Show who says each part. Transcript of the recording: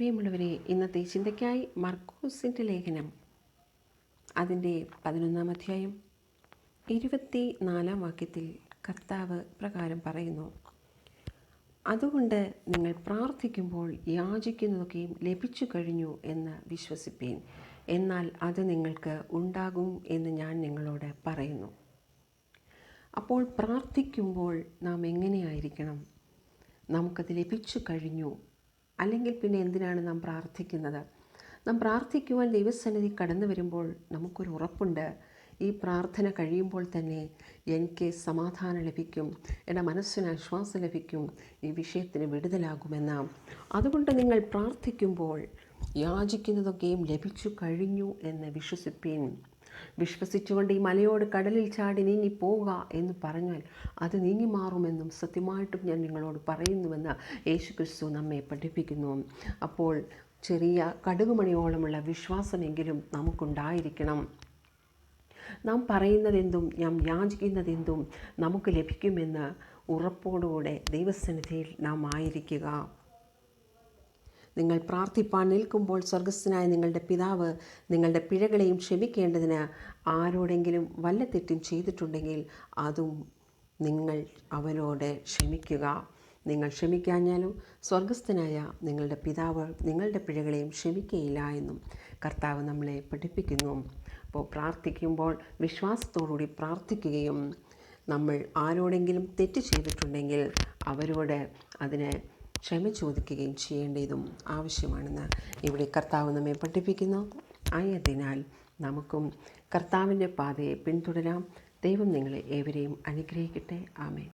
Speaker 1: പ്രിയമുള്ളവരെ ഇന്നത്തെ ചിന്തയ്ക്കായി മർക്കോസിന്റെ ലേഖനം അതിന്റെ പതിനൊന്നാം അധ്യായം ഇരുപത്തി നാലാം വാക്യത്തിൽ കർത്താവ് പ്രകാരം പറയുന്നു അതുകൊണ്ട് നിങ്ങൾ പ്രാർത്ഥിക്കുമ്പോൾ യാചിക്കുന്നതൊക്കെയും ലഭിച്ചു കഴിഞ്ഞു എന്ന് വിശ്വസിപ്പീൻ. എന്നാൽ അത് നിങ്ങൾക്ക് ഉണ്ടാകും എന്ന് ഞാൻ നിങ്ങളോട് പറയുന്നു. അപ്പോൾ പ്രാർത്ഥിക്കുമ്പോൾ നാം എങ്ങനെയായിരിക്കണം? നമുക്കത് ലഭിച്ചു കഴിഞ്ഞു അല്ലെങ്കിൽ പിന്നെ എന്തിനാണ് നാം പ്രാർത്ഥിക്കുന്നത്? നാം പ്രാർത്ഥിക്കുവാൻ ദൈവസന്നിധി കടന്നു വരുമ്പോൾ നമുക്കൊരു ഉറപ്പുണ്ട്. ഈ പ്രാർത്ഥന കഴിയുമ്പോൾ തന്നെ എനിക്ക് സമാധാനം ലഭിക്കും. എന്റെ മനസ്സിന് ആശ്വാസം ലഭിക്കും. ഈ വിഷയത്തിന് വിടുതലാകുമെന്ന്. അതുകൊണ്ട് നിങ്ങൾ പ്രാർത്ഥിക്കുമ്പോൾ യാചിക്കുന്നതൊക്കെയും ലഭിച്ചു കഴിഞ്ഞു എന്ന് വിശ്വസിപ്പീൻ. വിശ്വസിച്ചുകൊണ്ട് ഈ മലയോട് കടലിൽ ചാടി നീങ്ങി പോവുക എന്ന് പറഞ്ഞാൽ അത് നീങ്ങി മാറുമെന്നും സത്യമായിട്ടും ഞാൻ നിങ്ങളോട് പറയുന്നുവെന്ന് യേശു ക്രിസ്തു നമ്മെ പഠിപ്പിക്കുന്നു. അപ്പോൾ ചെറിയ കടുകുമണിയോളമുള്ള വിശ്വാസമെങ്കിലും നമുക്കുണ്ടായിരിക്കണം. നാം പറയുന്നതെന്തും നാം യാചിക്കുന്നതെന്തും നമുക്ക് ലഭിക്കുമെന്ന് ഉറപ്പോടുകൂടെ ദൈവസന്നിധിയിൽ നാം ആയിരിക്കുക. നിങ്ങൾ പ്രാർത്ഥിപ്പാൻ നിൽക്കുമ്പോൾ സ്വർഗസ്ഥനായ നിങ്ങളുടെ പിതാവ് നിങ്ങളുടെ പിഴകളെയും ക്ഷമിക്കേണ്ടതിന് ആരോടെങ്കിലും വല്ല തെറ്റും ചെയ്തിട്ടുണ്ടെങ്കിൽ അതും നിങ്ങൾ അവനോട് ക്ഷമിക്കുക. നിങ്ങൾ ക്ഷമിക്കാഞ്ഞാലും സ്വർഗസ്ഥനായ നിങ്ങളുടെ പിതാവ് നിങ്ങളുടെ പിഴകളെയും ക്ഷമിക്കുകയില്ല എന്നും കർത്താവ് നമ്മളെ പഠിപ്പിക്കുന്നു. അപ്പോൾ പ്രാർത്ഥിക്കുമ്പോൾ വിശ്വാസത്തോടുകൂടി പ്രാർത്ഥിക്കുകയും നമ്മൾ ആരോടെങ്കിലും തെറ്റ് ചെയ്തിട്ടുണ്ടെങ്കിൽ അവരോട് അതിന് ക്ഷമ ചോദിക്കുകയും ചെയ്യേണ്ടതും ആവശ്യമാണെന്ന് ഇവിടെ കർത്താവ് നമ്മെ പഠിപ്പിക്കുന്നു. ആയതിനാൽ നമുക്കും കർത്താവിന്റെ പാതയെ പിന്തുടരാം. ദൈവം നിങ്ങളെ ഏവരെയും അനുഗ്രഹിക്കട്ടെ. ആമേൻ.